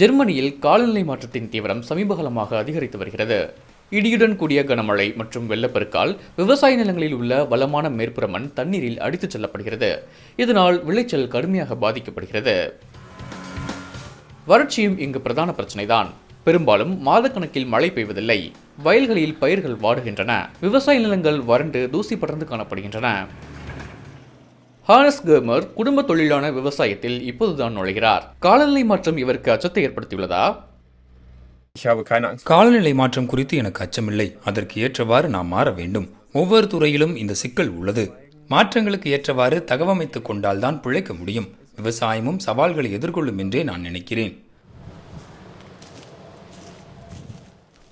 ஜெர்மனியில் காலநிலை மாற்றத்தின் தீவிரம் சமீபகாலமாக அதிகரித்து வருகிறது. இடியுடன் கூடிய கனமழை மற்றும் வெள்ளப்பெருக்கால் விவசாய நிலங்களில் உள்ள வளமான மேற்புற மண் தண்ணீரில் அடித்துச் செல்லப்படுகிறது. இதனால் விளைச்சல் கடுமையாக பாதிக்கப்படுகிறது. வறட்சியும் இங்கு பிரதான பிரச்சனைதான். பெரும்பாலும் மாதக்கணக்கில் மழை பெய்வதில்லை. வயல்களில் பயிர்கள் வாடுகின்றன. விவசாய நிலங்கள் வறண்டு தூசி படர்ந்து காணப்படுகின்றன. ஹானஸ் கர்மர் குடும்ப தொழிலான விவசாயத்தில் இப்போதுதான் நுழைகிறார். காலநிலை மாற்றம் இவருக்கு அச்சத்தை ஏற்படுத்தியுள்ளதா. காலநிலை மாற்றம் குறித்து எனக்கு அச்சமில்லை. அதற்கு ஏற்றவாறு நாம் மாற வேண்டும். ஒவ்வொரு துறையிலும் இந்த சிக்கல் உள்ளது. மாற்றங்களுக்கு ஏற்றவாறு தகவமைத்துக் கொண்டால்தான் பிழைக்க முடியும். விவசாயமும் சவால்களை எதிர்கொள்ளும் என்றே நான் நினைக்கிறேன்.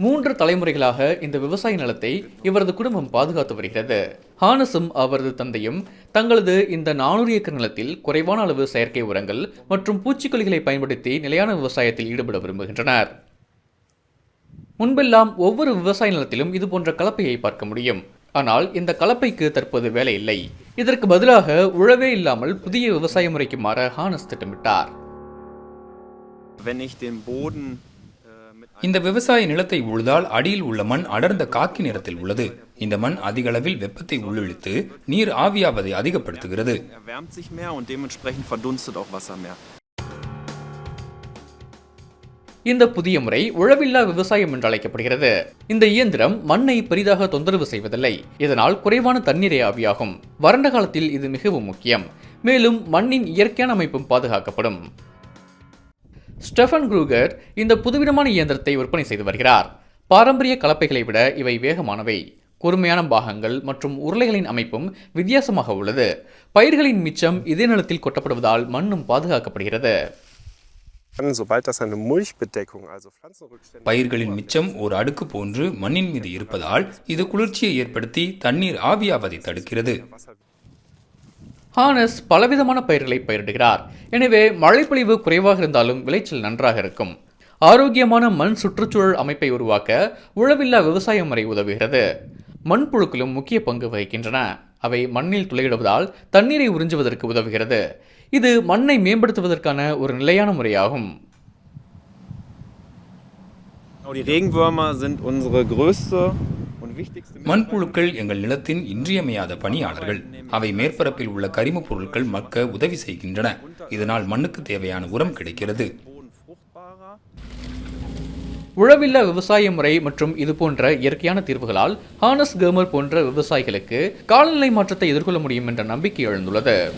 மூன்று தலைமுறைகளாக இந்த விவசாய நிலத்தை இவரது குடும்பம் பாதுகாத்து வருகிறது. ஹானஸும் அவரது தந்தையும் தங்களது இந்த நானூறு ஏக்கர் நிலத்தில் குறைவான அளவு செயற்கை உரங்கள் மற்றும் பூச்சிக்கொல்லிகளை பயன்படுத்தி நிலையான விவசாயத்தில் ஈடுபட விரும்புகின்றனர். முன்பெல்லாம் ஒவ்வொரு விவசாய நிலத்திலும் இதுபோன்ற கலப்பையை பார்க்க முடியும். ஆனால் இந்த கலப்பைக்கு தற்போது வேலை இல்லை. இதற்கு பதிலாக உழவே இல்லாமல் புதிய விவசாய முறைக்கு மாற ஹானஸ் திட்டமிட்டார். Wenn ich den Boden இந்த விவசாய நிலத்தை உழுதால் அடியில் உள்ள மண் அடர்ந்த காக்கி நிறத்தில் உள்ளது. இந்த மண் அதிக அளவில் வெப்பத்தை உள்ளிழுத்து நீர் ஆவியாவதை அதிகப்படுத்துகிறது. Mehr. இந்த புதிய முறை உழவில்லா விவசாயம் என்று அழைக்கப்படுகிறது. இந்த இயந்திரம் மண்ணை பெரிதாக தொந்தரவு செய்வதில்லை. இதனால் குறைவான தண்ணீரே ஆவியாகும். வறண்ட காலத்தில் இது மிகவும் முக்கியம். மேலும் மண்ணின் இயற்கையான அமைப்பும் பாதுகாக்கப்படும். ஸ்டெஃபன் குரூகர் இந்த புதுவிதமான இயந்திரத்தை விற்பனை செய்து வருகிறார். பாரம்பரிய கலப்பைகளை விட இவை வேகமானவை. கூர்மையான பாகங்கள் மற்றும் உருளைகளின் அமைப்பும் வித்தியாசமாக உள்ளது. பயிர்களின் மிச்சம் இதே நிலத்தில் கொட்டப்படுவதால் மண்ணும் பாதுகாக்கப்படுகிறது. பயிர்களின் மிச்சம் ஒரு அடுக்கு போன்று மண்ணின் மீது இருப்பதால் இது குளிர்ச்சியை ஏற்படுத்தி தண்ணீர் ஆவியாவதை தடுக்கிறது. ஹானஸ் பலவிதமான பயிர்களை பயிரிடுகிறார். எனவே மழைப்பொழிவு குறைவாக இருந்தாலும் விளைச்சல் நன்றாக இருக்கும். ஆரோக்கியமான மண் சுற்றுச்சூழல் அமைப்பை உருவாக்க உழவில்லா விவசாய முறை உதவுகிறது. மண்புழுக்களும் முக்கிய பங்கு வகிக்கின்றன. அவை மண்ணில் துளையிடுவதால் தண்ணீரை உறிஞ்சுவதற்கு உதவுகிறது. இது மண்ணை மேம்படுத்துவதற்கான ஒரு நிலையான முறையாகும். Die Regenwürmer sind unsere größte மண்புழுக்கள் எங்கள் நிலத்தின் இன்றியமையாத பணியாளர்கள். அவை மேற்பரப்பில் உள்ள கரிமப் பொருட்கள் மக்க உதவி செய்கின்றன. இதனால் மண்ணுக்கு தேவையான உரம் கிடைக்கிறது. உழவில்லா விவசாய முறை மற்றும் இது போன்ற இயற்கையான தீர்வுகளால் ஹானஸ் கர்மர் போன்ற விவசாயிகளுக்கு காலநிலை மாற்றத்தை எதிர்கொள்ள முடியும் என்ற நம்பிக்கை எழுந்துள்ளது.